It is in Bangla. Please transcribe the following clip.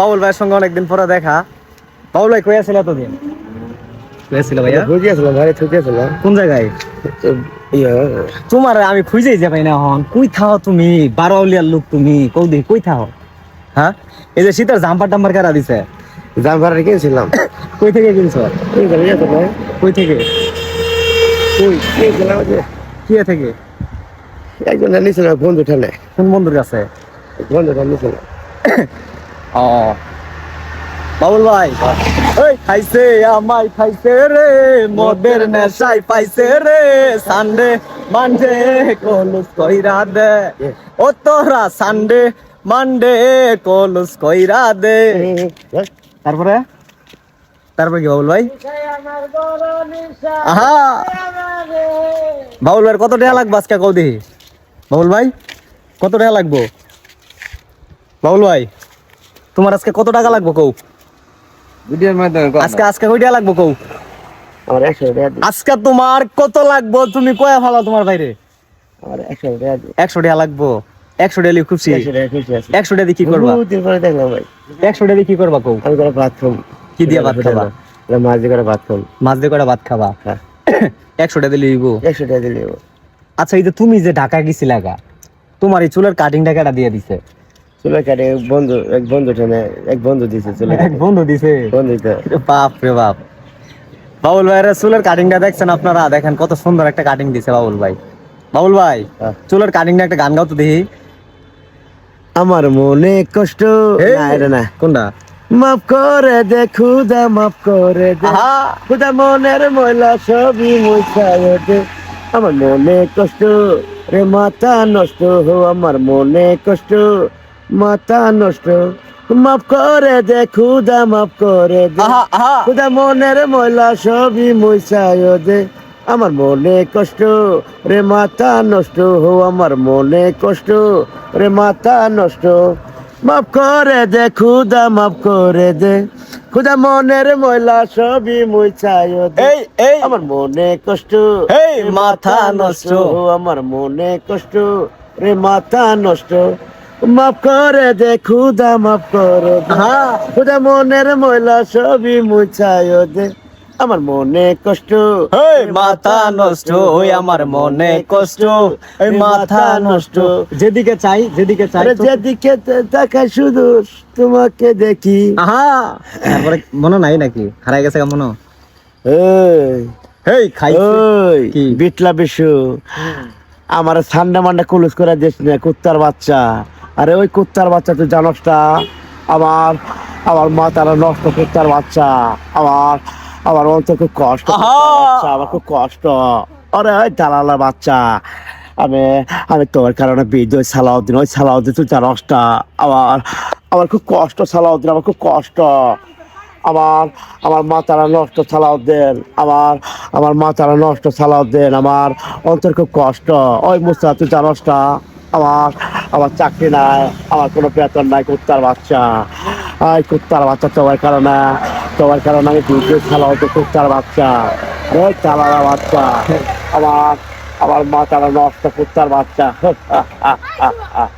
বাবুল ভাইয়ের সঙ্গে অনেকদিন পরে দেখা। বাবুল ভাই কই আছিল এতদিন? কই আছিল ভাইয়া? বুঝে আসলাম ঘরে ছুটে আসলাম কোন জায়গায়? ইয়ে। তোমার আমি খুঁজেই যাবাই না হন কই থাও তুমি? বারোলিয়ার লোক তুমি। কৌদি কই থাও? হ্যাঁ? এই যে শীতের জাম্পার টাম্পার কারা দিছে? জাম ভাড়া কিনছিলাম। কই থেকে কিনছো? কই থেকে? কই? কি থেকে? একজন নিয়েছিল বন্ধু ঠেলে কোন বন্ধুর কাছে? বন্ধু নিয়েছিল ও। বাবুল ভাই। ওই খাইছে, আমায় খাইছে রে, মদের নেশাই পাইছে রে। সানডে মানডে কলুস কইরা দে। ও তোরা সানডে মানডে কলুস কইরা দে। তারপরে? তারপরে কি বাবুল ভাই? আহা। বাবুল ভাই কত টাকা লাগবে আজকে? কৌ দেখি। বাবুল ভাই, কত টাকা লাগবো? বাবুল ভাই। তোমার আজকে কত টাকা লাগবো কৌ ভিডিওর মাধ্যমে আজকে আজকে কই টাকা লাগবো কৌ আমার একশো টাকা আজকে তোমার কত লাগবো? তুমি কয়া ফালাও তোমার বাইরে। আমার একশো টাকা দিই একশো টাকা লাগবো। একশো টাকা লিয়ে খুশি। একশো টাকা দিয়ে কি করবা? বহুদিন পরে দেখলাম ভাই। একশো টাকা দিয়ে কি করবা কৌ আমি করে ভাত খাম কি দিয়ে ভাত খাবা? মাছ দিয়ে করে ভাত খাম মাছ দিয়ে কটা ভাত খাবা? হ্যাঁ। একশো টাকা দিলে দিব একশো টাকা দিলে আচ্ছা এই যে তুমি যে ঢাকা গেছিলা গা তোমার এই চুলের কাটিং টাকাটা দিয়ে দিছে? চুলে কাটে এক বন্ধু এক বন্ধু ঠেলে এক বন্ধু দিছে চুলে এক বন্ধু দিছে? বন্ধু বাপ রে বাপ। বাবুল ভাইয়ের চুলের কাটিংটা দেখছেন আপনারা? দেখেন কত সুন্দর একটা কাটিং দিছে বাবুল ভাই। বাবুল ভাই হ্যাঁ। চুলের কাটিংটা একটা গান গাও তো দেখি। আমার মনে কষ্ট না না। কোনটা? মাফ করে দে খুদা মাফ করে দে। খুদা মনের ময়লা সবই মুছায় দে। আমার মনে কষ্ট রে মাথা নষ্ট হো আমার মনে কষ্ট। মাথা নষ্ট। মাফ করে দে খুদা মাফ করে দে। খুদা মনের ময়লা সবই মুছায় দে। আমার মনে কষ্ট রে মাথা নষ্ট হো আমার মনে কষ্ট রে মাথা নষ্ট। মাফ করে দে খুদা মাফ করে দে। খুদা মনের ময়লা সবই মুছায় দে। এই এই। আমার মনে কষ্ট এই মাথা নষ্ট। আমার মনে কষ্ট রে মাথা নষ্ট। মাফ করে দে খুদা মাফ করে খুদা মনের ময়লা সবই মুছায় দে। আমার মনে কষ্ট। এই মাথা নষ্ট ওই আমার মনে কষ্ট। এই মাথা নষ্ট। যেদিকে চাই যেদিকে চাই যেদিকে তাকাই শুধু তোমাকে দেখি। আহা। তারপরে মনে নাই নাকি? হারাই গেছে কেমন? এই। এই খাই বিটলা বিশু। আমার ঠান্ডা মান্ডা কুলুস করে দিস না কুত্তার বাচ্চা। আরে ওই কুত্তার বাচ্চা তুই জানোস না। আমার আমার মা তারা নষ্ট কুত্তার বাচ্চা। আমার আমার অন্তর খুব কষ্ট! আমার খুব কষ্ট। আরে ওই দালালা বাচ্চা। আমি আমি তোর কারণে বিদ ওই সালাউদ্দিন ওই সালাউদ্দিন তুই জানোস না। আমার আমার খুব কষ্ট সালাউদ্দিন আমার খুব কষ্ট। আমার আমার মা তারা নষ্ট সালাউদ্দিন। আমার আমার মা তারা নষ্ট সালাউদ্দিন। আমার অন্তর খুব কষ্ট। ওই মুস্তা তুই জানোস না। আমার আমার চাকরি নাই, আমার কোনো বেতন নাই, কুত্তার বাচ্চা। এই কুত্তার বাচ্চা তোমার কারণে তোমার কারণে আমি দুর্যোগ খেলা হতো কুত্তার বাচ্চা। ওই চালারা বাচ্চা, আমার আমার মা তারা নষ্ট কুত্তার বাচ্চা।